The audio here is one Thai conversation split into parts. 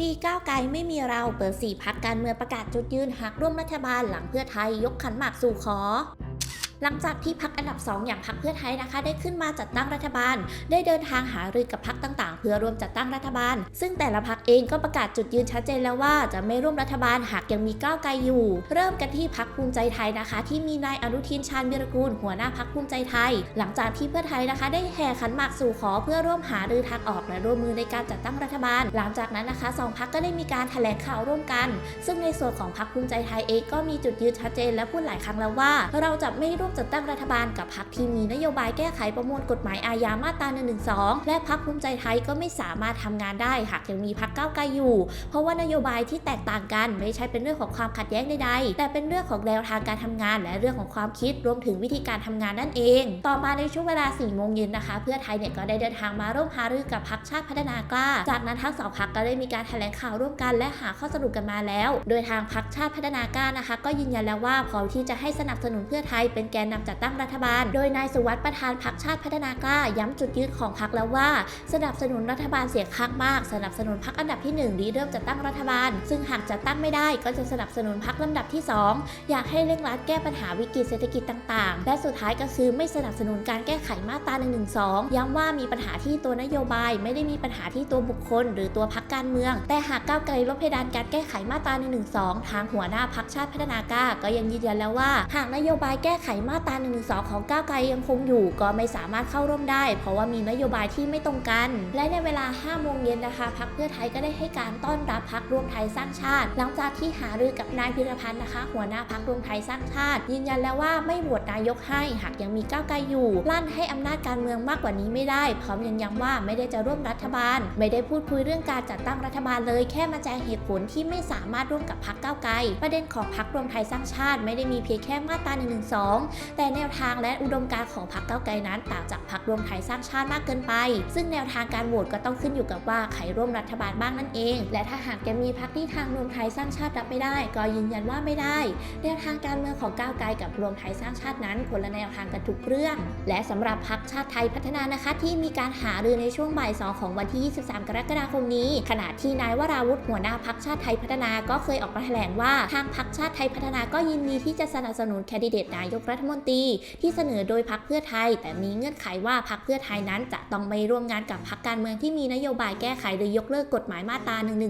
มีก้าวไกลไม่มีเราเปิดสี่พักการเมืองประกาศจุดยืนหักร่วมรัฐบาลหลังเพื่อไทยยกขันหมากสู่ขอ หลังจากที่พักอันดับ 2 อย่างพักเพื่อไทยนะคะ ได้ขึ้นมาจัดตั้งรัฐบาล ได้เดินทางหารือกับพักต่างๆ เพื่อร่วมจัดตั้งรัฐบาล ซึ่งแต่ละพักเองก็ประกาศจุดยืนชัดเจนแล้วว่าจะไม่ร่วมรัฐบาลหากยังมีก้าวไกลอยู่ เริ่มกันที่พักภูมิใจไทยนะคะ ที่มีนายอนุทินชาญวิรกูลหัวหน้าพักภูมิใจไทย หลังจากที่เพื่อไทยนะคะ ได้แห่ขันหมากสู่ขอเพื่อร่วมหารือทางออกและร่วมมือในการจัดตั้งรัฐบาล หลังจากนั้นนะคะสองพักก็ได้มีการแถลงข่าวร่วมกัน ซึ่งในส่วนของพรรคภูมิใจไทยเองก็มีจุดยืนชัดเจนและพูดหลายครั้งแล้วว่า เราจะไม่ร่วมจัดตั้งรัฐบาลกับพรรคที่มีนโยบายแก้ไขประมวลกฎหมายอาญามาตรา1นึและพรรคภูมิใจไทยก็ไม่สามารถทำงานได้หากยังมีพรรคก้าวไกลอยู่ เพราะว่านโยบายที่แตกต่างกันไม่ใช่เป็นเรื่องของความขัดแย้งใดๆแต่เป็นเรื่องของแนวทางการทำงาน และเรื่องของความคิดรวมถึงวิธีการทำงานนั่นเอง ต่อมาในช่วงเวลา 4 โมงเย็นนะคะ เพื่อไทยเนี่ยก็ได้เดินทางมาร่วมหารือกับพรรคชาติพัฒนากล้า จากนั้นทั้งสองพรรคก็ได้มีการแถลงข่าวร่วมกัน และหาข้อสรุปกันมาแล้ว โดยทางพรรคชาติพัฒนากล้านะคะ ก็ยืนยันแล้วว่าพร้อมที่จะให้สนับสนุนเพื่อไทยเป็นแกนนำจัดตั้งรัฐบาล โดยนายสุวัสด์ประธานพรรคชาติพัฒนากล้าย้ำจุดยืนของพรรคแล้วว่า สนับสนุนรัฐบาลเสียงข้างมาก สนับสนุนพรรคอันดับที่1รีเริ่มจัดตั้งรัฐบาล ซึ่งหากจัดตั้งไม่ได้ก็จะสนับสนุนพรรคลำดับที่ 2 อยากให้เร่งรัดแก้ปัญหาวิกฤตเศรษฐกิจต่างๆ และสุดท้ายก็คือไม่สนับสนุนการแก้ไขมาตรา1นึย้ำว่ามีปัญหาที่ตัวนโยบาย ไม่ได้มีปัญหาที่ตัวบุคคล หรือตัวพรรคการเมือง แต่หากก้าวไกลลดเพดานการแก้ไขมาตรา1นึทางหัวหน้าพรรคชาติพัฒนากล้าก็ยังยืนยันแล้วว่า หากนโยบายแก้ไขมาตรา1นึของก้าวไกลยังคงอยู่ ก็ไม่สามารถเข้าร่วมได้ เพราะว่ามีนโยบายที่ไม่ตรงกัน และในเวลา5โมงเย็นนะคะพรรคเพื่อไทยก็ได้ให้การต้อนรับพรรครวมไทยสร้างชาติ หลังจากที่หารือกับนายพิรพันธ์นะคะ หัวหน้าพรรครวมไทยสร้างชาติ ยืนยันแล้วว่าไม่โหวตนายกให้หากยังมีก้าวไกลอยู่ลั่นให้อำนาจการเมืองมากกว่านี้ไม่ได้ พร้อมยังย้ำว่าไม่ได้จะร่วมรัฐบาล ไม่ได้พูดคุยเรื่องการจัดตั้งรัฐบาลเลย แค่มาแจงเหตุผลที่ไม่สามารถร่วมกับพรรคก้าวไกล ประเด็นของพรรครวมไทยสร้างชาติ ไม่ได้มีเพียงแค่มาตรา1นึแต่แนวทางและอุดมการของพรรคเก้าไกลนั้นต่างจากพรรครวมไทยสร้างชาติมากเกินไป ซึ่งแนวทางการโหวตก็ต้องขึ้นอยู่กับว่าใครร่วมรัฐบาลบ้างนั่นเอง และถ้าหากจะมีพรรคที่ทางรวมไทยสร้างชาติรับไม่ได้ ก็ยืนยันว่าไม่ได้ แนวทางการเมืองของก้าวไกลกับรวมไทยสร้างชาตินั้นคนละแนวทางกันทุกเรื่อง และสำหรับพรรคชาติไทยพัฒนานะคะ ที่มีการหารือในช่วงบ่ายสองของวันที่ 23 กรกฎาคมนี้ ขณะที่นายวราวุฒิหัวหน้าพรรคชาติไทยพัฒนาก็เคยออกมาแถลงว่าทางพรรคชาติไทยพัฒนาก็ยินดีที่จะสนับสนุนแคนดิเดตนายกรัฐมนตรีที่เสนอโดยพรรคเพื่อไทย แต่มีเงื่อนไขว่าพรรคเพื่อไทยนั้นจะต้องไม่ร่วมงานกับพรรคการเมืองที่มีนโยบายแก้ไขหรือยกเลิกกฎหมายมาตรา1นึ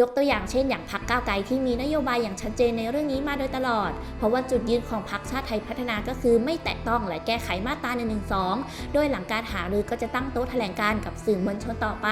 ยกตัวอย่างเช่นอย่างพรรคก้าวไกลที่มีนโยบายอย่างชัดเจนในเรื่องนี้มาโดยตลอด เพราะว่าจุดยืนของพรรคชาติไทยพัฒนาก็คือไม่แตะต้องและแก้ไขมาตรา1นึโดยหลังการหารือก็จะตั้งโต๊ะแถลงการกับสื่อมวลชนต่อไป